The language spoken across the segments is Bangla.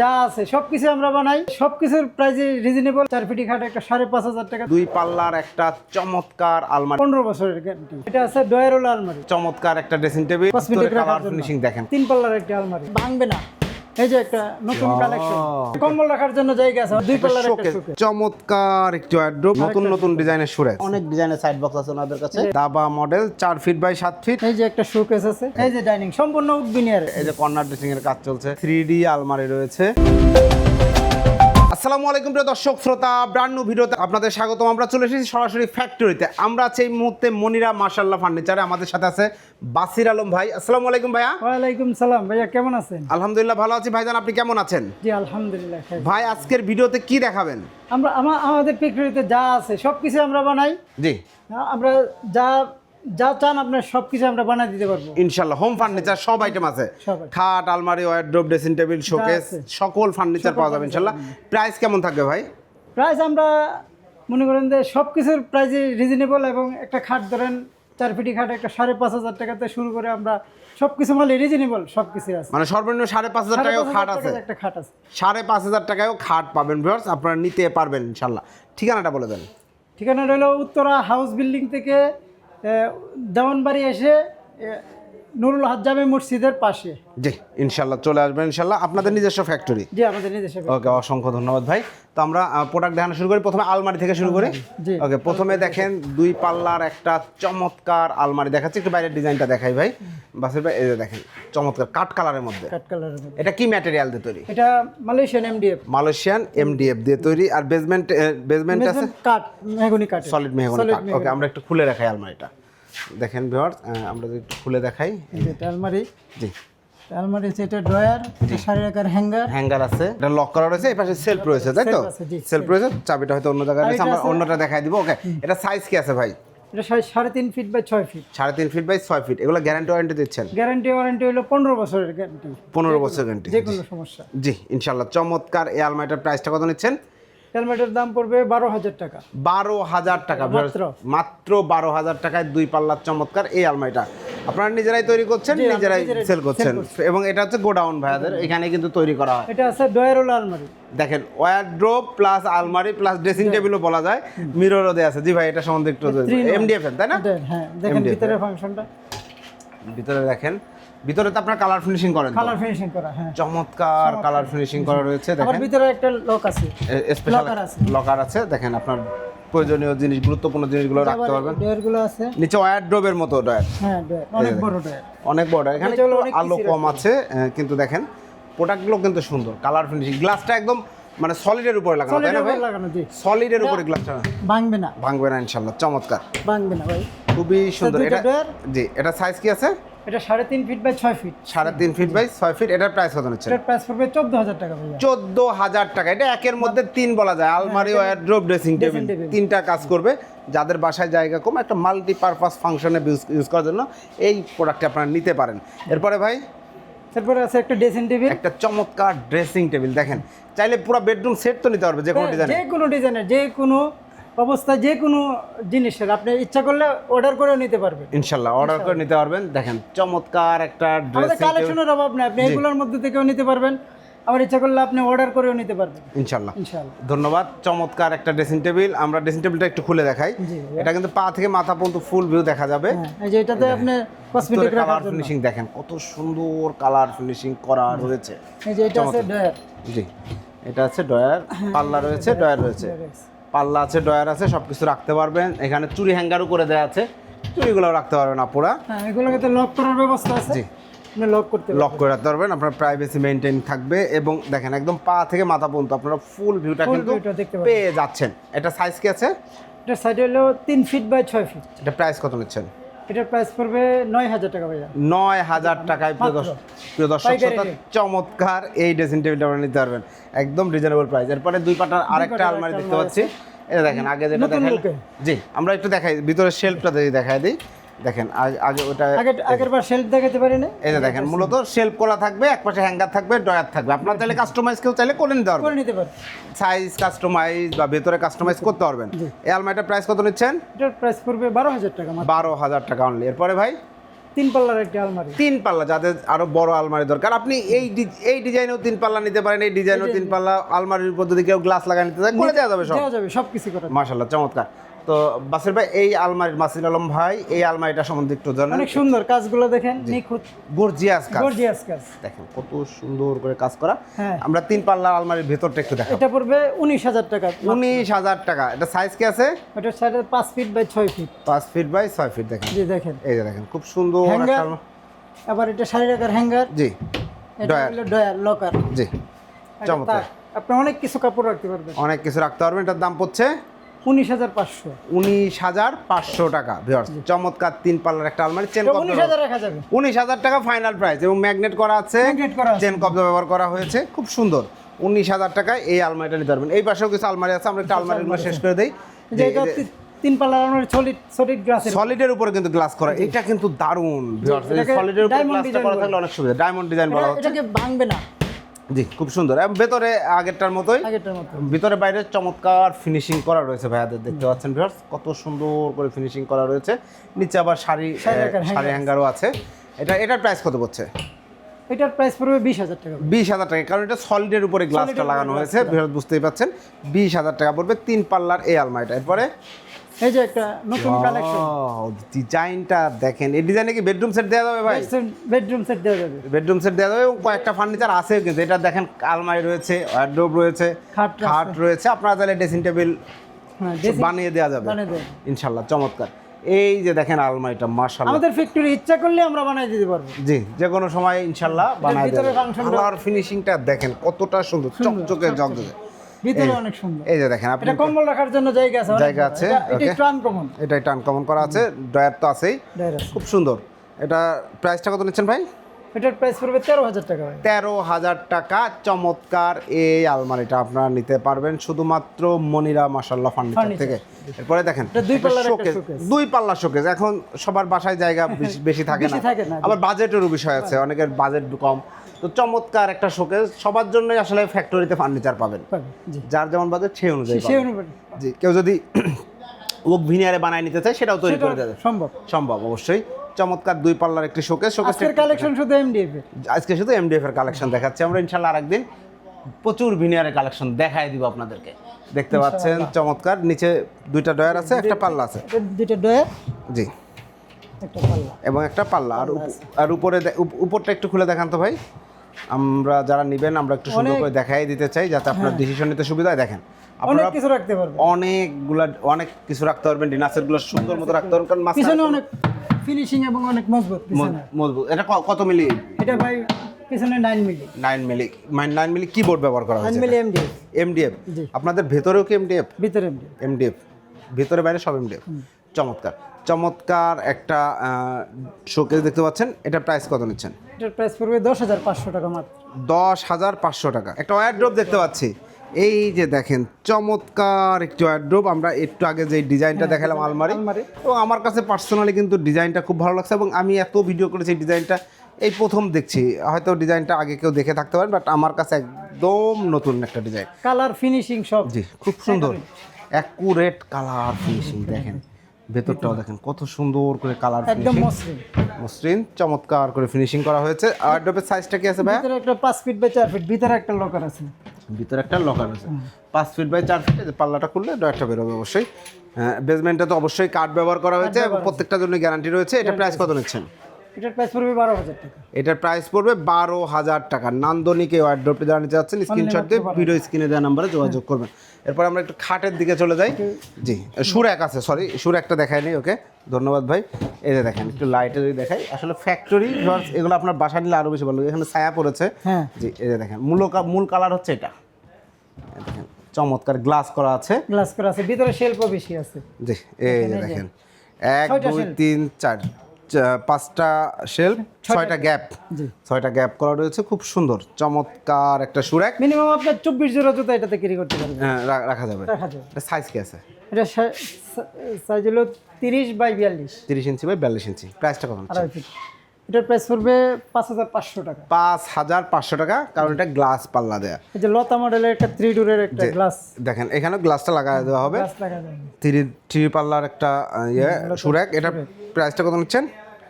যা আছে সবকিছু আমরা বানাই। সবকিছুর প্রাইস রিজনেবল চার ফিটি খাট একটা সাড়ে পাঁচ হাজার টাকা। দুই পাল্লার একটা চমৎকার আলমারি। পনেরো বছরের গ্যারান্টি এটা আছে ডয়ারোল আলমারি। চমৎকার একটা ড্রেসিং টেবিল। ফিনিশিং দেখেন। তিন পাল্লার একটা আলমারি। ভাঙবে না। এই যে একটা নতুন কালেকশন কম্বল রাখার জন্য জায়গা আছে দুই পাল্লার একটা শোকেস চমৎকার একটি ওয়ার্ড্রোব নতুন নতুন ডিজাইনের সুরে অনেক ডিজাইনের সাইড বক্স আছে ওনাদের কাছে। দাবা মডেল চার ফিট বাই সাত ফিট এই যে একটা শোকেস আছে। এই যে ডাইনিং সম্পূর্ণ উদ্বিনিয়ার এই যে কর্নার ড্রেসিং এর কাজ চলছে। থ্রি ডি আলমারি রয়েছে। আসসালামু আলাইকুম প্রিয় দর্শক শ্রোতা ব্রান্ড নিউ ভিডিওতে আপনাদের স্বাগতম। আমরা চলে এসেছি সরাসরি ফ্যাক্টরিতে আমরা আছি এই মুহূর্তে মনিরা মার্শাল্লাহ ফার্নিচারে আমাদের সাথে আছে বাসির আলম ভাই। আসসালামু আলাইকুম ভাইয়া। ওয়ালাইকুম সালাম ভাইয়া কেমন আছেন? আলহামদুলিল্লাহ ভালো আছি। ভাইজান আপনি কেমন আছেন? জি আলহামদুলিল্লাহ ভাই আজকের ভিডিওতে কি দেখাবেন? আমরা আমা- আমাদের ফ্যাক্টরিতে যা আছে সবকিছু আমরা বানাই। জি। আমরা যা যা চান আপনার সবকিছু আমরা বানাই দিতে পারব। ইনশাল্লাহ হোম ফার্নিচার সব আইটেম আছে। খাট আলমারি ওয়ার্ড্রোব ড্রেসিং টেবিল শোকেস সকল ফার্নিচার পাওয়া যাবে ইনশাল্লাহ প্রাইস কেমন থাকবে ভাই? প্রাইস আমরা মনে করেন যে সব কিছুর প্রাইস রিজনেবল এবং একটা খাট ধরেন চার ফিটি খাট একটা সাড়ে পাঁচ হাজার টাকাতে শুরু করে আমরা সব কিছু মালে রিজনেবল সব কিছু আছে। মানে সর্বনিম্ন সাড়ে পাঁচ হাজার টাকাও খাট আছে। একটা খাট আছে। সাড়ে পাঁচ হাজার টাকায়ও খাট পাবেন ভিউয়ার্স আপনারা নিতে পারবেন ইনশাল্লাহ ঠিকানাটা বলে দেন। ঠিকানা রইল উত্তরা হাউস বিল্ডিং থেকে দেওয়ানবাড়ি এসে নুরুল হাজ্জামে মসজিদের পাশে। জি ইনশাল্লাহ চলে আসবেন ইনশাল্লাহ আপনাদের নিজস্ব ফ্যাক্টরি জি আমাদের নিজস্ব ওকে অসংখ্য ধন্যবাদ ভাই। তো আমরা প্রোডাক্ট দেখানো শুরু করি। প্রথমে আলমারি থেকে শুরু করি। ওকে প্রথমে দেখেন দুই পাল্লার একটা চমৎকার আলমারি। দেখাচ্ছি একটু বাইরের ডিজাইনটা দেখাই ভাই। বাসের ভাই এই যে দেখেন চমৎকার কাঠ কালারের মধ্যে। কাঠ কালারের এটা কি ম্যাটেরিয়াল দিয়ে তৈরি? এটা মালয়েশিয়ান এমডিএফ মালয়েশিয়ান এমডিএফ দিয়ে তৈরি। আর বেসমেন্ট বেসমেন্ট আছে? কাঠ মেহগনি কাঠ সলিড মেহগনি কাঠ ওকে আমরা একটু খুলে রাখাই আলমারিটা। দেখেন ভিউয়ার্স আমরা যদি খুলে দেখাই। এটা আলমারি জি। আলমারি আছে এটা ড্রয়ার রাখার হ্যাঙ্গার। হ্যাঙ্গার আছে। এটা লক করা রয়েছে এই পাশে সেলফ রয়েছে তাই তো? সেলফ রয়েছে চাবিটা হয়তো অন্য জায়গায় রয়েছে আমরা অন্যটা দেখাই দিব ওকে। এটা সাইজ কি আছে ভাই? এটা সাড়ে- সাড়ে তিন ফিট বাই ছয় ফিট সাড়ে তিন ফিট বাই ছয় ফিট এগুলো গ্যারান্টি ওয়ারেন্টি দিচ্ছেন? গ্যারান্টি ওয়ারেন্টি হলো পনেরো বছরের গ্যারান্টি পনেরো বছর গ্যারান্টি যে কোনো সমস্যা। জি ইনশাল্লাহ চমৎকার এই আলমারিটার প্রাইসটা কত নিচ্ছেন? হেলমেটের দাম পড়বে বারো হাজার টাকা। বারো হাজার টাকা মাত্র। মাত্র বারো হাজার টাকায় দুই পাল্লার চমৎকার এই আলমারিটা। আপনারা নিজেরাই তৈরি করছেন নিজেরাই সেল করছেন। এবং এটা হচ্ছে গোডাউন ভাইয়াদের এখানে কিন্তু তৈরি করা হয়। এটা আছে ডয়ারোল আলমারি। দেখেন ওয়ারড্রোপ প্লাস আলমারি প্লাস ড্রেসিং টেবিলও বলা যায়। মিররও দেওয়া আছে। জি ভাই এটা সম্বন্ধে একটু। এমডিএফ তাই না? হ্যাঁ দেখেন ভিতরের ফাংশনটা ভিতরে দেখেন ভিতরে তো আপনার কালার ফিনিশিং করেন কালার ফিনিশিং করা হ্যাঁ। চমৎকার কালার ফিনিশিং করা রয়েছে দেখেন। ভিতরে একটা লক আছে। স্পেশাল। লকার আছে। দেখেন আপনার প্রয়োজনীয় জিনিস গুরুত্বপূর্ণ জিনিসগুলো রাখতে পারবেন। ডয়ারগুলো আছে। নিচে ওয়ারড্রোবের মতো ডয়ার হ্যাঁ অনেক বড় ডয়ার অনেক বড় এখানে আলো কম আছে কিন্তু দেখেন প্রোডাক্টগুলো কিন্তু সুন্দর কালার ফিনিশিং গ্লাসটা একদম মানে সলিডের উপরে লাগানো তাই না ভাই? লাগানো জি। সলিডের উপরে গ্লাসটা ভাঙবে না। ভাঙবে না ইনশাল্লাহ চমৎকার। ভাঙবে না ভাই। খুবই সুন্দর। এটা জি এটা সাইজ কি আছে? এটা সাড়ে তিন ফিট বাই ছয় ফিট সাড়ে তিন ফিট বাই ছয় ফিট এটার প্রাইস কত নিচ্ছে এটার প্রাইস পড়বে চোদ্দ হাজার টাকা চোদ্দ হাজার টাকা। এটা একের মধ্যে তিন বলা যায়। আলমারি ওয়ারড্রোব ড্রেসিং টেবিল। তিনটা কাজ করবে। যাদের বাসায় জায়গা কম একটা মাল্টিপারপাস ফাংশনে ইউজ করার জন্য এই প্রোডাক্টটা আপনারা নিতে পারেন। এরপরে ভাই? তারপরে আছে একটা ড্রেসিং টেবিল একটা চমৎকার ড্রেসিং টেবিল দেখেন চাইলে পুরো বেডরুম সেট তো নিতে পারবে যে কোনো ডিজাইন যে কোনো ডিজাইনের যে কোনো অবস্থা যে কোনো জিনিসের আপনি ইচ্ছা করলে অর্ডার করেও নিতে পারবেন। ইনশাল্লাহ অর্ডার করে নিতে পারবেন। দেখেন চমৎকার একটা আমাদের ড্রেসিং কালেকশনের অভাব নেই আপনি এগুলোর মধ্যে থেকেও নিতে পারবেন। আবার ইচ্ছা করলে আপনি অর্ডার করেও নিতে পারবেন। ইনশাল্লাহ। ইনশাআল্লাহ ধন্যবাদ চমৎকার একটা ড্রেসিং টেবিল আমরা ড্রেসিং টেবিলটা একটু খুলে দেখাই। জি, এটা কিন্তু পা থেকে মাথা পর্যন্ত ফুল ভিউ দেখা যাবে। হ্যাঁ এই যে এটাতে আপনি কসমেটিক রাখার কালার জন্য। ফিনিশিং দেখেন কত সুন্দর কালার ফিনিশিং করা রয়েছে। এই যে এটা আছে ডয়ার জি এটা আছে ডয়ার পাল্লা রয়েছে ডয়ার রয়েছে। পাল্লা আছে ডয়ার আছে সব কিছু রাখতে পারবেন। এখানে চুরি হ্যাঙ্গারও করে দেওয়া আছে। চুরিগুলো রাখতে পারবেন আপুরা হ্যাঁ এগুলোকে তো লক করার ব্যবস্থা আছে। জি। লক করতে লক করে রাখতে পারবেন আপনার প্রাইভেসি মেনটেন থাকবে এবং দেখেন একদম পা থেকে মাথা পর্যন্ত আপনারা ফুল ভিউটা কিন্তু। পেয়ে যাচ্ছেন। এটা সাইজ কি আছে? এটা সাইজ হলো তিন ফিট বাই ছয় ফিট এটা প্রাইস কত নিচ্ছেন? এটার প্রাইস পড়বে নয় হাজার টাকা ভাইয়া। নয় হাজার টাকায় প্রিয়। দর্শক। চমৎকার এই ড্রেসিং টেবিলটা আপনারা নিতে পারবেন। একদম রিজনেবল প্রাইস এরপরে দুই পাটার আরেকটা আলমারি দেখতে পাচ্ছি। এটা দেখেন আগে যেটা দেখেন জি আমরা একটু দেখাই ভিতরে শেলফটা যদি দেখাই দিই। দেখেন আগে- ওটা আগে আগের বার শেল্ফ দেখাতে পারি না এই যে দেখেন মূলত শেলফ করা থাকবে এক পাশে হ্যাঙ্গার থাকবে ডয়ার থাকবে। আপনার চাইলে কাস্টমাইজ কেউ চাইলে করে নিতে করে নিতে পারি সাইজ কাস্টমাইজ বা ভেতরে কাস্টমাইজ করতে পারবেন। এই আলমারিটার প্রাইস কত নিচ্ছেন? এটার প্রাইস পড়বে বারো হাজার টাকা বারো হাজার টাকা অনলি এরপরে ভাই? তিন পাল্লার একটা আলমারি। তিন পাল্লা যাদের আরও বড় আলমারি দরকার। আপনি এই এই ডিজাইনেও তিন পাল্লা নিতে পারেন এই ডিজাইনেও তিন পাল্লা। আলমারির উপর যদি কেউ গ্লাস লাগা নিতে চায় করে দেওয়া যাবে সব। দেওয়া যাবে সব কিছু করা। চমৎকার। তো বাসির ভাই এই আলমারির মাসির আলম ভাই এই আলমারিটা সম্বন্ধে একটু জানেন? অনেক সুন্দর কাজগুলো দেখেন নিখুঁত। গর্জিয়াস কাজ। গর্জিয়াস কাজ। দেখেন কত সুন্দর করে কাজ করা। হ্যাঁ। আমরা তিন পাল্লা আলমারির ভেতরটা একটু দেখাবো। এটা পড়বে উনিশ হাজার টাকা। উনিশ হাজার টাকা। এটা সাইজ কি আছে? ওটার সাইডে পাঁচ ফিট বাই ছয় ফিট পাঁচ ফিট বাই ছয় ফিট দেখেন। জি দেখেন। এই যে দেখেন খুব সুন্দর? আবার এটা রাখার হ্যাঙ্গার জি। এটা হলো ডয়ার লকার জি। চমৎকার। আপনি অনেক কিছু কাপড় রাখতে পারবেন। অনেক কিছু রাখতে পারবেন। এটার দাম পড়ছে উনিশ হাজার পাঁচশো। উনিশ হাজার পাঁচশো টাকা চমৎকার তিন পাল্লার একটা আলমারি চেন উনিশ হাজার রাখা যাবে উনিশ হাজার টাকা ফাইনাল প্রাইস এবং ম্যাগনেট করা আছে। Magnet করা আছে। চেন কবজা ব্যবহার করা হয়েছে খুব সুন্দর। উনিশ হাজার টাকায় এই আলমারিটা নিতে পারবেন। এই পাশেও কিছু আলমারি আছে আমরা একটা আলমারিগুলো শেষ করে দিই। তিন পাল্লার আলমারি সলিড সলিড গ্লাসের সলিডের উপরে কিন্তু গ্লাস করা এটা কিন্তু দারুণ সলিডের উপরে গ্লাসটা করা থাকলে অনেক সুবিধা। ডায়মন্ড ডিজাইন বলা হচ্ছে। এটাকে ভাঙবে না। জি খুব সুন্দর। এবং ভেতরে আগেরটার মতোই আগেরটার মতো। ভিতরে বাইরে চমৎকার ফিনিশিং করা রয়েছে ভাইয়াদের দেখতে পাচ্ছেন ভিউয়ার্স কত সুন্দর করে ফিনিশিং করা রয়েছে। নিচে আবার শাড়ি শাড়ি হ্যাঙ্গারও আছে। এটা এটার প্রাইস কত পড়ছে? এটার প্রাইস পড়বে বিশ হাজার টাকা। বিশ হাজার টাকা কারণ এটা সলিডের উপরে গ্লাসটা লাগানো হয়েছে। ভিউয়ার্স বুঝতেই পাচ্ছেন বিশ হাজার টাকা পড়বে তিন পাল্লার এই আলমারিটা। এরপরে এই যে একটা নতুন কালেকশন ডিজাইনটা দেখেন। এই ডিজাইনে কি বেডরুম সেট দেওয়া যাবে ভাই? বেডরুম সেট দেওয়া যাবে। বেডরুম সেট দেওয়া যাবে এবং কয়েকটা ফার্নিচার আছে কিন্তু। এটা দেখেন আলমারি রয়েছে ওয়ার্ড্রোব রয়েছে খাট রয়েছে। আপনারা তাহলে ড্রেসিং টেবিল বানিয়ে দেওয়া যাবে। ইনশাল্লাহ চমৎকার। এই যে দেখেন আলমারিটা মাশাল্লাহ আমাদের ফ্যাক্টরি ইচ্ছা করলে আমরা বানিয়ে দিতে পারব। জি যে কোনো সময় ইনশাল্লাহ বানায় ভিতরে দেবে টা- ফিনিশিংটা দেখেন কতটা সুন্দর চকচকে জগজগে ভিতরে অনেক সুন্দর। এই যে দেখেন আপনি এটা কম্বল রাখার জন্য জায়গা আছে জায়গা আছে, এটা- এটা okay. একটু আনকমন এটা একটা আনকমন করা আছে ডয়ার তো আছেই। খুব সুন্দর। এটা প্রাইসটা কত নিচ্ছেন ভাই? এটার প্রাইস পড়বে তেরো হাজার টাকা ভাই। তেরো হাজার টাকা চমৎকার। এই আলমারিটা আপনারা নিতে পারবেন শুধুমাত্র মনিরা মাসাল্লাহ ফার্নিচার থেকে। এরপরে দেখেন দুই showcase, showcase। দুই পাল্লা শোকেস এখন সবার বাসায় জায়গা বেশি- থাকে না। আবার বাজেটেরও বিষয় আছে অনেকের বাজেট কম। তো চমৎকার একটা শোকেস সবার জন্যই আসলে ফ্যাক্টরিতে ফার্নিচার পাবেন। যার যেমন বাজেট সেই অনুযায়ী জি কেউ যদি ওক ভিনিয়ারে বানায় নিতে চায় সেটাও তৈরি করে দেবে। সম্ভব। সম্ভব অবশ্যই। চমৎকার দুই পাল্লার একটি শোকেস শোকেস আজকের কালেকশন শুধু এমডিএফ এর। আজকে শুধু এমডিএফ এর কালেকশন দেখাচ্ছি। আমরা ইনশাল্লাহ আরেকদিন প্রচুর ভিনিয়ারের কালেকশন দেখাই দিব আপনাদেরকে। দেখতে পাচ্ছেন চমৎকার। নিচে দুইটা ডয়ার আছে একটা পাল্লা আছে। দুইটা ডয়ে জি। একটা পাল্লা। এবং একটা পাল্লা। আর আর উপরে উপরটা একটু খুলে দেখান তো ভাই। আমরা যারা নিবেন আমরা একটু সুন্দর হ্যাঁ। করে দেখাই দিতে চাই যাতে আপনার ডিসিশন নিতে সুবিধা হয়। দেখেন আপনারা কিছু রাখতে পারবে অনেকগুলা অনেক কিছু রাখতে পারবেন ডিনাসেরগুলো সুন্দর মতো রাখতে পারবেন কারণ পিছনে অনেক ফিনিশিং এবং অনেক মজবুত মজবুত। এটা কত মিলি? এটা ভাই পিছনে nine milli. Nine milli. Nine milli keyboard ব্যবহার করা হয়েছে মিলি এমডিএফ এমডিএফ আপনাদের ভেতরেও কি এমডিএফ ভিতরে এমডিএফ এমডিএফ ভিতরে বাইরে সব এমডিএফ চমৎকার। চমৎকার একটা শোকেস দেখতে পাচ্ছেন। এটা প্রাইস কত নিচ্ছেন? এটার প্রাইস পড়বে দশ হাজার পাঁচশো টাকা মাত্র। দশ হাজার পাঁচশো টাকা। একটা ওয়ারড্রোপ দেখতে পাচ্ছি। এই যে দেখেন চমৎকার একটি ওয়ারড্রোপ আমরা একটু আগে যে ডিজাইনটা দেখালাম আলমারি। আলমারি। এবং আমার কাছে পার্সোনালি কিন্তু ডিজাইনটা খুব ভালো লাগছে এবং আমি এত ভিডিও করেছি ডিজাইনটা। এই প্রথম দেখছি। হয়তো ডিজাইনটা আগে কেউ দেখে থাকতে পারেন বাট আমার কাছে একদম নতুন একটা ডিজাইন। কালার ফিনিশিং সব। জি খুব সুন্দর। অ্যাকুরেট কালার ফিনিশিং দেখেন। ভেতরটাও দেখেন কত সুন্দর করে কালার একদম মসৃণ। মসৃণ চমৎকার করে ফিনিশিং করা হয়েছে। আর ড্রপের সাইজটা কি আছে ভাইয়া? ভিতরে একটা পাঁচ ফিট বাই চার ফিট ভিতরে একটা লকার আছে। ভিতরে একটা লকার আছে। পাঁচ ফিট বাই চার ফিট পাল্লাটা খুললে ডয়ারটা বেরোবে অবশ্যই। বেসমেন্টে তো অবশ্যই কাঠ ব্যবহার করা হয়েছে এবং প্রত্যেকটার জন্য গ্যারান্টি রয়েছে। এটা প্রাইস কত নিচ্ছেন? এটার প্রাইস পড়বে বারো হাজার টাকা। এটার প্রাইস পড়বে বারো হাজার টাকা। নান্দনিকে যারা নিতে যাচ্ছেন স্ক্রিনশট দিয়ে ভিডিও স্ক্রিনে দেওয়া নাম্বারে যোগাযোগ করবেন। এরপর আমরা একটু খাটের দিকে চলে যাই। জি সুর এক আছে সরি সুর একটা দেখাই নেই ওকে? ধন্যবাদ ভাই। এই যে দেখেন একটু লাইটে যদি দেখাই। আসলে ফ্যাক্টরি এগুলো আপনার বাসা নিলে আরও বেশি ভালো লাগে। এখানে ছায়া পড়েছে। হ্যাঁ। জি এই যে দেখেন মূল মূল কালার হচ্ছে এটা। দেখেন চমৎকার গ্লাস করা আছে। গ্লাস করা আছে ভিতরে শেল্পও বেশি আছে। জি এই দেখেন। এক দুই। তিন চার। পাঁচটা শেলফ ছয়টা। গ্যাপ। ছয়টা গ্যাপ করা রয়েছে খুব সুন্দর চমৎকার একটা সুরাক। মিনিমাম আপনার চব্বিশ জোড়া জুতা এটাতে ক্যারি করতে পারবেন। রাখা যাবে। রাখা যাবে। এটা সাইজ কি আছে? এটা সাইজ হলো তিরিশ বাই বিয়াল্লিশ। তিরিশ ইঞ্চি বাই বিয়াল্লিশ ইঞ্চি। প্রাইসটা কত এটার প্রাইস পড়বে পাঁচ হাজার পাঁচশো টাকা। পাঁচ হাজার পাঁচশো টাকা কারণ এটা গ্লাস পাল্লা দেয়া। এই যে লতা মডেলের একটা থ্রি ডোরের একটা গ্লাস দেখেন এখানে গ্লাসটা লাগাই দেওয়া হবে। থ্রি থ্রি পাল্লার একটা ইয়ে সুরাক। এটা প্রাইসটা কত নিচ্ছেন?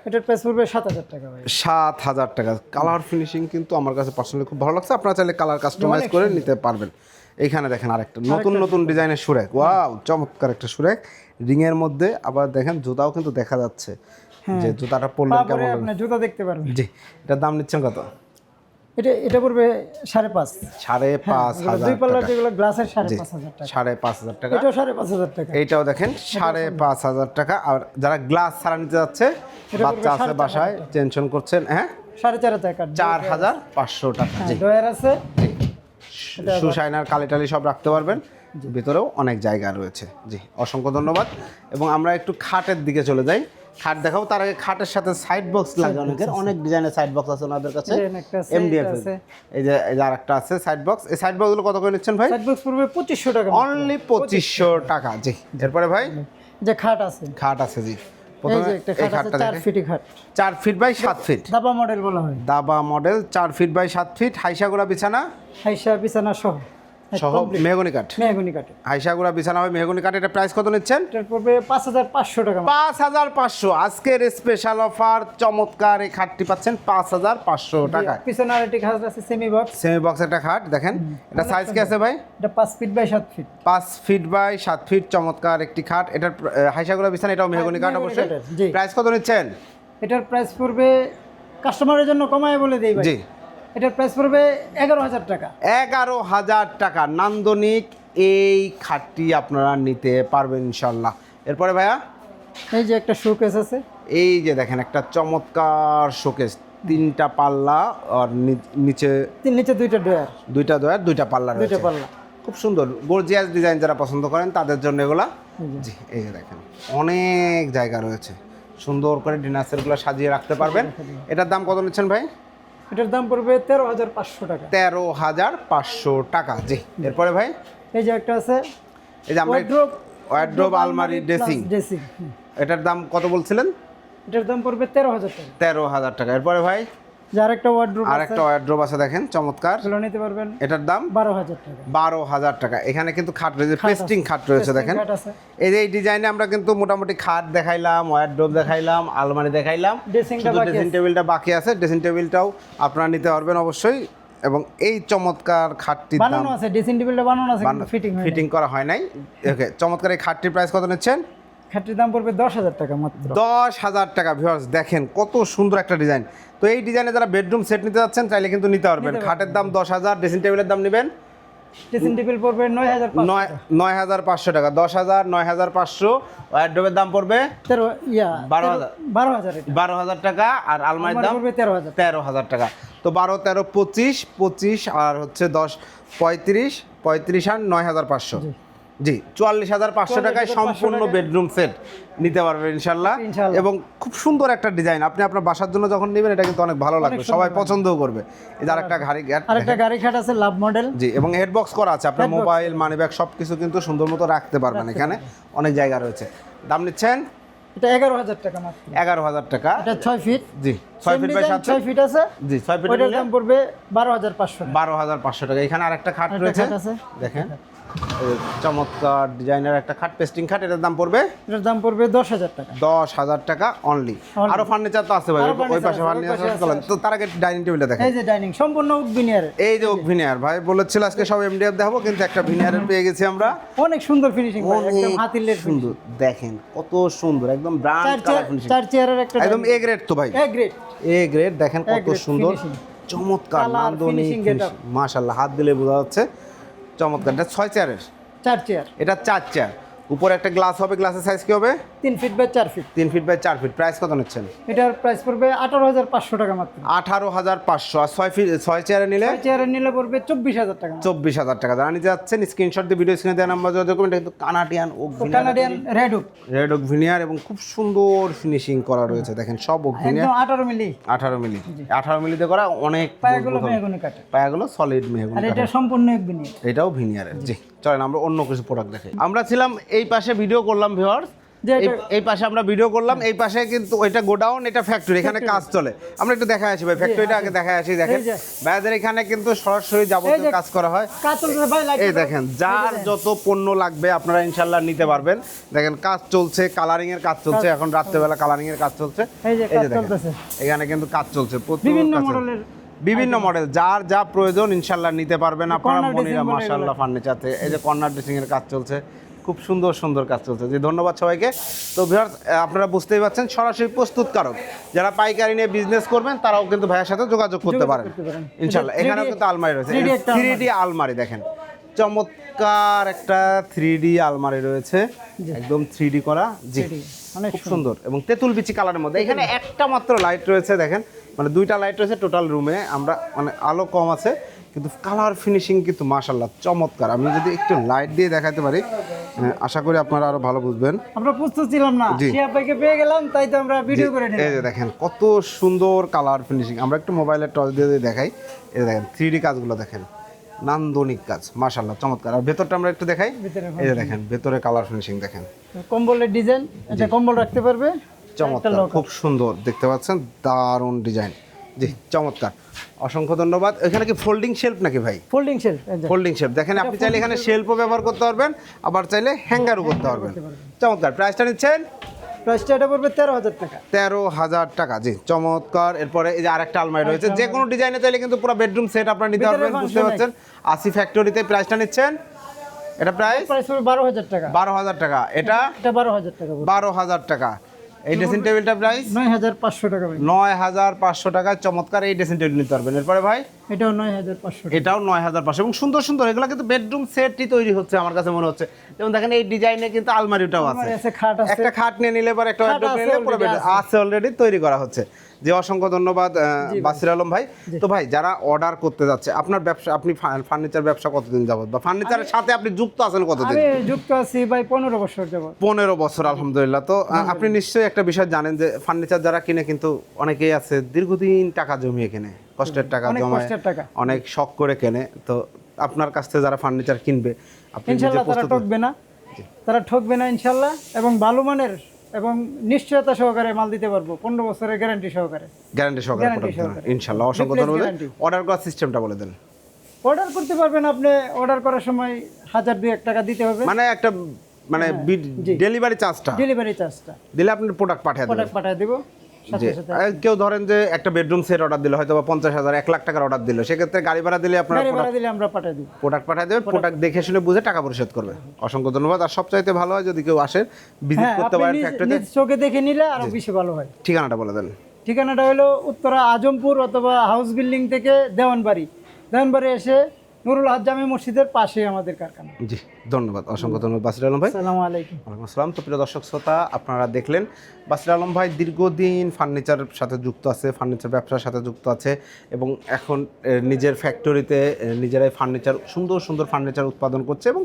এটার প্রাইস পড়বে সাত হাজার টাকা ভাই। সাত হাজার টাকা। কালার ফিনিশিং কিন্তু আমার কাছে পার্সোনালি খুব ভালো লাগছে। আপনারা চাইলে কালার কাস্টমাইজ করে নিতে পারবেন। এইখানে দেখেন আরেকটা নতুন নতুন ডিজাইনের সুরেক ওয়াও চমৎকার একটা সুরেক রিংয়ের মধ্যে আবার দেখেন জুতাও কিন্তু দেখা যাচ্ছে। যে জুতাটা পরলে কেমন জুতা দেখতে পারবেন। জি এটার দাম নিচ্ছেন কত? এটা এটা পড়বে সাড়ে পাঁচ। সাড়ে পাঁচ হাজার দুই পাল্লার যেগুলো গ্লাসের সাড়ে পাঁচ হাজার টাকা। সাড়ে পাঁচ হাজার টাকা। এটাও সাড়ে পাঁচ হাজার টাকা। এইটাও দেখেন সাড়ে পাঁচ হাজার টাকা। আর যারা গ্লাস ছাড়া নিতে যাচ্ছে বাচ্চা আছে বাসায় টেনশন করছেন হ্যাঁ? সাড়ে চার টাকা। চার হাজার পাঁচশো টাকা জি। ডয়ার আছে। সুশাইনার কালি টালি সব রাখতে পারবেন। ভিতরেও অনেক জায়গা রয়েছে জি। অসংখ্য ধন্যবাদ। এবং আমরা একটু খাটের দিকে চলে যাই। খাট দেখাবো। তার আগে খাটের সাথে সাইড বক্স লাগে অনেকের। অনেক ডিজাইনের সাইড বক্স আছে ওনাদের কাছে। এমডিএফ আছে। এই যে এই যে আরেকটা আছে সাইড বক্স এই সাইড বক্সগুলো কত করে নিচ্ছেন ভাই? সাইড বক্স পড়বে পঁচিশশো টাকা অনলি পঁচিশশো টাকা। জি। এরপরে ভাই? যে খাট আছে। খাট আছে জি। চার ফিট বাই সাত ফিট। দাবা মডেল বলা হয়। দাবা মডেল চার ফিট বাই সাত ফিট। হাইসাগুড়া বিছানা? হাইসা বিছানা সহ। সহ মেহগনি কাঠ। মেহগুনি কাটে হাইসাগুড়া বিছানা হয় মেহগনি কাঠ এটা প্রাইস কত নিচ্ছেন? এটার পড়বে পাঁচ হাজার পাঁচশো টাকা পাঁচ হাজার পাঁচশো। আজকের স্পেশাল অফার চমৎকার এই খাটটি পাচ্ছেন পাঁচ হাজার পাঁচশো টাকায়। পিছনে আরেকটি খাট আছে সেমি বক্স সেমি বক্স একটা খাট দেখেন। এটা সাইজ কি আছে ভাই? এটা পাঁচ ফিট বাই সাত ফিট পাঁচ ফিট বাই সাত ফিট চমৎকার একটি খাট। এটার হাইসাগুড়া বিছানা এটাও মেহগনি কাঠ মেহগনি অবশ্যই। প্রাইস কত নিচ্ছেন? এটার প্রাইস পড়বে কাস্টমারের জন্য কমায় বলে দেই ভাই। জি। এটার প্রাইস পড়বে এগারো হাজার টাকা। এগারো হাজার টাকা। নান্দনিক এই খাটটি আপনারা নিতে পারবেন ইনশাল্লাহ এরপরে ভাইয়া? এই যে একটা শোকেস আছে। এই যে দেখেন একটা চমৎকার শোকেস তিনটা পাল্লা আর নিচে তিন নিচে দুইটা ডয়ার দুইটা দয়ার দুইটা পাল্লা দুইটা পাল্লা। খুব সুন্দর। গর্জিয়াস ডিজাইন যারা পছন্দ করেন তাদের জন্য এগুলা। জি এই যে দেখেন অনেক জায়গা রয়েছে। সুন্দর করে ডিনার সেটগুলো সাজিয়ে রাখতে পারবেন। এটার দাম কত নিচ্ছেন ভাই? এটার দাম পড়বে তেরো হাজার পাঁচশো টাকা। তেরো হাজার পাঁচশো টাকা। জি এরপরে ভাই? এই যে একটা আছে এই যে আমরা ওয়ার্ড্রোব আলমারি ড্রেসিং ড্রেসিং এটার দাম কত বলছিলেন? এটার দাম পড়বে তেরো হাজার টাকা। তেরো হাজার টাকা। এরপরে ভাই? যার একটা ওয়ার্ড্রোব আর একটা ওয়ার্ড্রোব আছে দেখেন চমৎকার। এগুলো নিতে পারবেন। এটার দাম? বারো হাজার টাকা। বারো হাজার টাকা। এখানে কিন্তু খাট রয়েছে পেস্টিং খাট রয়েছে দেখেন। এই যে এই ডিজাইনে আমরা কিন্তু মোটামুটি খাট দেখাইলাম ওয়ার্ড্রোব দেখাইলাম আলমারি দেখাইলাম। ড্রেসিং টেবিলটা বাকি আছে। ড্রেসিং টেবিলটাও আপনারা নিতে পারবেন অবশ্যই। এবং এই চমৎকার খাটটির দাম। বানানো আছে ড্রেসিং টেবিলটা বানানো আছে ফিটিং ফিটিং করা হয় নাই। ওকে চমৎকার এই খাটটির প্রাইস কত নিচ্ছেন? খাটটির দাম পড়বে দশ হাজার টাকা মাত্র। দশ হাজার টাকা ভিউয়ার্স দেখেন কত সুন্দর একটা ডিজাইন তো এই ডিজাইনে যারা বেডরুম সেট নিতে যাচ্ছেন চাইলে কিন্তু নিতে পারবেন। খাটের দাম দশ হাজার ড্রেসিং টেবিলের দাম নেবেন। ড্রেসিং টেবিল পড়বে নয় হাজার নয় হাজার পাঁচশো টাকা দশ হাজার নয় হাজার পাঁচশো। ওয়ারড্রোবের দাম পড়বে তেরো ইয়া বারো হাজার। বারো হাজার বারো হাজার টাকা আর আলমারির দাম পড়বে তেরো হাজার। তেরো হাজার টাকা। তো বারো তেরো পঁচিশ পঁচিশ আর হচ্ছে দশ পঁয়ত্রিশ পঁয়ত্রিশ আর নয় হাজার পাঁচশো। জি চুয়াল্লিশ হাজার পাঁচশো টাকায় সম্পূর্ণ বেডরুম সেট নিতে পারবেন ইনশাল্লাহ। এবং খুব সুন্দর একটা ডিজাইন আপনি আপনার বাসার জন্য যখন নেবেন এটা কিন্তু অনেক ভালো লাগবে। সবাই। পছন্দও করবে। এই যে আরেকটা ঘাড়ি গ্যাট আরেকটা গাড়ি খাট আছে লাভ মডেল জি এবং হেডবক্স করা আছে। আপনার মোবাইল মানি ব্যাগ সব কিছু কিন্তু সুন্দর মতো রাখতে পারবেন এখানে। অনেক জায়গা রয়েছে। দাম নিচ্ছেন? এটা এগারো হাজার টাকা মাত্র। এগারো হাজার টাকা। এটা ছয় ফিট জি ছয় ফিট বাই সাত ছয় ফিট আছে। জি ছয় ফিট দাম পড়বে বারো হাজার পাঁচশো টাকা। বারো হাজার পাঁচশো টাকা। এখানে আরেকটা খাট রয়েছে। দেখেন। চমৎকার ডিজাইনের একটা খাট পেস্টিং খাট এটার দাম পড়বে? এটার দাম পড়বে দশ হাজার টাকা। দশ হাজার টাকা অনলি আরও ফার্নিচার তো আছে ভাই ওই- পাশে ফার্নিচার তো তার আগে ডাইনিং টেবিলটা দেখেন এই যে ডাইনিং সম্পূর্ণ এই যে ভিনিয়ার ভাই বলেছিল আজকে সব এমডিএফ দেখাবো কিন্তু একটা ভিনিয়ারের পেয়ে গেছি আমরা। অনেক সুন্দর ফিনিশিং একদম অনেক হাতিলের সুন্দর দেখেন কত সুন্দর একদম কালার ফিনিশিং চার চেয়ারের একটা একদম এ গ্রেড তো ভাই। এ গ্রেড এ গ্রেড দেখেন কত সুন্দর চমৎকার নান্দনিক। মাশাল্লাহ হাত দিলে বোঝা যাচ্ছে। চমৎকার। এটা ছয় চেয়ারের? চার চেয়ার। এটা চার চেয়ার। উপরে একটা গ্লাস হবে গ্লাসের সাইজ কি হবে? তিন ফিট বাই চার ফিট তিন ফিট বাই চার ফিট প্রাইস কত নিচ্ছেন? এটার প্রাইস পড়বে আঠারো হাজার পাঁচশো টাকা মাত্র। আঠারো হাজার পাঁচশো। আর ছয় ফিট ছয় চেয়ারে নিলে? ছয় চেয়ারের নিলে পড়বে চব্বিশ হাজার টাকা চব্বিশ হাজার টাকা। যারা নিতে যাচ্ছেন স্ক্রিনশট দিয়ে ভিডিও স্ক্রিনে দেওয়া নাম্বার করবেন। এটা কিন্তু কানাডিয়ান ও Canadian red oak red oak veneer এবং খুব সুন্দর ফিনিশিং করা রয়েছে। দেখেন সব ওক ভিনিয়ার আঠারো মিলি। আঠারো মিলি। আঠারো মিলিতে করা অনেক পায়াগুলো। মেহগুনি কাটে পায়াগুলো সলিড মেহগুনি আর এটা সম্পূর্ণ এক বিনিয়োগ এটাও ভিনিয়ারের জি। চলেন আমরা অন্য কিছু প্রোডাক্ট দেখাই আমরা ছিলাম এই পাশে ভিডিও করলাম ভিওয়ার্স এই- পাশে আমরা ভিডিও করলাম এই পাশে কিন্তু ওইটা গোডাউন এটা ফ্যাক্টরি এখানে কাজ চলে। আমরা একটু দেখা আসি ভাই ফ্যাক্টরিটা আগে দেখা আসি দেখেন। ভাইদের এখানে কিন্তু সরাসরি যাবতীয় কাজ করা হয়। এই দেখেন যার যত পণ্য লাগবে আপনারা ইনশাল্লাহ নিতে পারবেন। দেখেন কাজ চলছে কালারিং এর কাজ চলছে এখন রাত্রেবেলা কালারিং এর কাজ চলছে। এই যে দেখেন এখানে কিন্তু কাজ চলছে বিভিন্ন মডেলের বিভিন্ন মডেল যার যা প্রয়োজন ইনশাল্লাহ নিতে পারবেন আপনারা মনিরা dressing বলে মাশাআল্লাহ ফার্নিচার থেকে এই যে কর্নার ড্রেসিং এর কাজ চলছে খুব সুন্দর সুন্দর কাজ চলছে। যে ধন্যবাদ সবাইকে। তো ভিউয়ার্স আপনারা বুঝতেই পারছেন সরাসরি প্রস্তুতকারক। যারা পাইকারি নিয়ে বিজনেস করবেন তারাও কিন্তু ভাইয়ের সাথে যোগাযোগ করতে পারেন। ইনশাল্লাহ এখানেও কিন্তু আলমারি রয়েছে। 3D থ্রি ডি আলমারি। দেখেন। চমৎকার একটা থ্রি ডি আলমারি রয়েছে। একদম থ্রি ডি করা। জি খুব সুন্দর। এবং তেঁতুল বিচি কালারের মধ্যে। এখানে একটা মাত্র লাইট রয়েছে দেখেন। মানে দুইটা লাইট রয়েছে টোটাল রুমে আমরা মানে আলো কম আছে কিন্তু কালার ফিনিশিং কিন্তু মাশাল্লাহ চমৎকার। আমি যদি একটু লাইট দিয়ে দেখাতে পারি আশা করি আপনারা আরও ভালো বুঝবেন। আমরা প্রস্তুত ছিলাম না। শিয়া ভাইকে পেয়ে গেলাম তাই তো আমরা ভিডিও করে এই নিলাম যে দেখেন কত সুন্দর কালার ফিনিশিং আমরা একটু মোবাইলের টর্চ দিয়ে দেখাই এই দেখেন থ্রি কাজগুলো দেখেন। নান্দনিক কাজ মাশাল্লাহ চমৎকার। আর ভেতরটা আমরা একটু দেখাই। এই যে দেখেন ভেতরে কালার ফিনিশিং দেখেন। কম্বলের ডিজাইন এটা কম্বল রাখতে পারবে? চমৎকার খুব সুন্দর দেখতে পাচ্ছেন? দারুণ ডিজাইন। জি চমৎকার। অসংখ্য ধন্যবাদ। এখানে কি ফোল্ডিং শেলফ নাকি ভাই? ফোল্ডিং শেল ফোল্ডিং শেলফ দেখেন আপনি চাইলে এখানে শেলফও ব্যবহার করতে পারবেন আবার চাইলে হ্যাঙ্গারও করতে পারবেন। চমৎকার। প্রাইসটা নিচ্ছেন? প্রাইসটা এটা পড়বে তেরো হাজার টাকা। তেরো হাজার টাকা। জি চমৎকার। এরপরে এই যে আরেকটা আলমারি রয়েছে। যে কোনো ডিজাইনে চাইলে কিন্তু পুরো বেডরুম সেট আপনারা নিতে পারবেন বুঝতে পারছেন? আসি ফ্যাক্টরিতে প্রাইসটা নিচ্ছেন। এটা প্রাইস প্রাইস বারো হাজার টাকা। বারো হাজার টাকা। এটা? এটা বারো হাজার টাকা। বারো হাজার টাকা। এই ড্রেসিং টেবিলটা প্রাইস নয় হাজার পাঁচশো টাকা ভাই। 9500 টাকা চমৎকার এই ড্রেসিং টেবিল নিতে পারবেন। এরপরে ভাই? এটাও নয় হাজার পাঁচশো টাকা। এটাও নয় হাজার পাঁচশো। এবং সুন্দর সুন্দর এগুলো কিন্তু বেডরুম সেটই তৈরি হচ্ছে আমার কাছে মনে হচ্ছে। যেমন দেখেন এই ডিজাইনে কিন্তু আলমারিটাও আছে। একটা খাট নিয়ে নিলে পর একটা নিলে পুরো। আছে। অলরেডি তৈরি করা হচ্ছে। যে অসংখ্য ধন্যবাদ বাসির আলম ভাই। তো ভাই যারা অর্ডার করতে যাচ্ছে আপনার ব্যবসা আপনি ফার্নিচার ব্যবসা কতদিন যাবত? বা ফার্নিচারের সাথে আপনি যুক্ত আছেন কতদিন? যুক্ত আছি ভাই পনেরো বছর যাব পনেরো বছর আলহামদুলিল্লাহ। তো আপনি নিশ্চয়ই একটা বিষয় জানেন যে ফার্নিচার যারা কিনে কিন্তু অনেকেই আছে দীর্ঘদিন টাকা জমিয়ে কেনে কষ্টের টাকা অনেক জমায় অনেক শখ করে কেনে। তো আপনার কাছ থেকে যারা ফার্নিচার কিনবে আপনি নিজে প্রস্তুত ঠকবে না। তারা ঠকবে না ইনশাল্লাহ এবং ভালো মানের এবং নিশ্চয়তা সহকারে মাল দিতে পারব। পনেরো বছরের গ্যারান্টি সহকারে। গ্যারান্টি সহকারে। ইনশাল্লাহ অসংখ্য ধন্যবাদ। অর্ডার করার সিস্টেমটা বলে দেন। অর্ডার করতে পারবেন আপনি। অর্ডার করার সময় হাজার দুই এক টাকা দিতে হবে। মানে একটা মানে। ডেলিভারি চার্জটা ডেলিভারি চার্জটা দিলে আপনি প্রোডাক্ট পাঠিয়ে দেবেন। প্রোডাক্ট পাঠিয়ে দেবো। কেউ ধরেন যে একটা বেডরুম সেট অর্ডার দিল হয়তো বা পঞ্চাশ হাজার এক লাখ টাকার অর্ডার দিল সেক্ষেত্রে গাড়ি ভাড়া দিলে আপনার গাড়ি ভাড়া দিলে আমরা পাঠিয়ে দিব প্রোডাক্ট পাঠিয়ে দেবে প্রোডাক্ট দেখে শুনে বুঝে টাকা পরিশোধ করবে অসংখ্য ধন্যবাদ। আর সবচাইতে ভালো হয় যদি কেউ আসেন ভিজিট হ্যাঁ করতে পারেন ফ্যাক্টরিতে চোখে দেখে নিলে আরও বেশি ভালো হয়। ঠিকানাটা বলে দেন। ঠিকানাটা হলো উত্তরা আজমপুর অথবা হাউস বিল্ডিং থেকে দেওয়ানবাড়ি। দেওয়ানবাড়ি এসে নুরুল হাজ জামে মসজিদের পাশেই আমাদের কারখানা। জি ধন্যবাদ। অসংখ্য ধন্যবাদ বাসির আলম ভাই। আসসালামু আলাইকুম। আসসালাম। তো প্রিয় দর্শক শ্রোতা আপনারা দেখলেন বাসির আলম ভাই দীর্ঘদিন ফার্নিচারের সাথে যুক্ত আছে ফার্নিচার ব্যবসার সাথে যুক্ত আছে এবং এখন নিজের ফ্যাক্টরিতে নিজেরাই ফার্নিচার সুন্দর সুন্দর ফার্নিচার উৎপাদন করছে এবং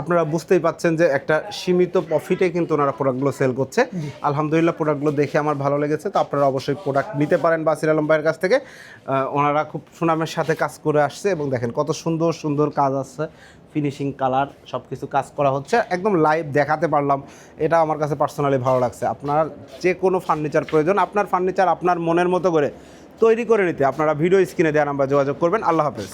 আপনারা বুঝতেই পাচ্ছেন যে একটা সীমিত প্রফিটে কিন্তু ওনারা প্রোডাক্টগুলো সেল করছে। আলহামদুলিল্লাহ প্রোডাক্টগুলো দেখে আমার ভালো লেগেছে তো আপনারা অবশ্যই প্রোডাক্ট নিতে পারেন বাসির আলম ভাইয়ের কাছ থেকে। ওনারা খুব সুনামের সাথে কাজ করে আসছে এবং দেখেন কত সুন্দর সুন্দর কাজ আছে। ফিনিশিং কালার সব কিছু কাজ করা হচ্ছে। একদম লাইভ দেখাতে পারলাম। এটা আমার কাছে পার্সোনালি ভালো লাগছে। আপনার যে কোনো ফার্নিচার প্রয়োজন, আপনার ফার্নিচার আপনার মনের মতো করে তৈরি করে নিতে। আপনারা ভিডিও স্ক্রিনে দেওয়ার নাম্বার যোগাযোগ করবেন। আল্লাহ হাফেজ।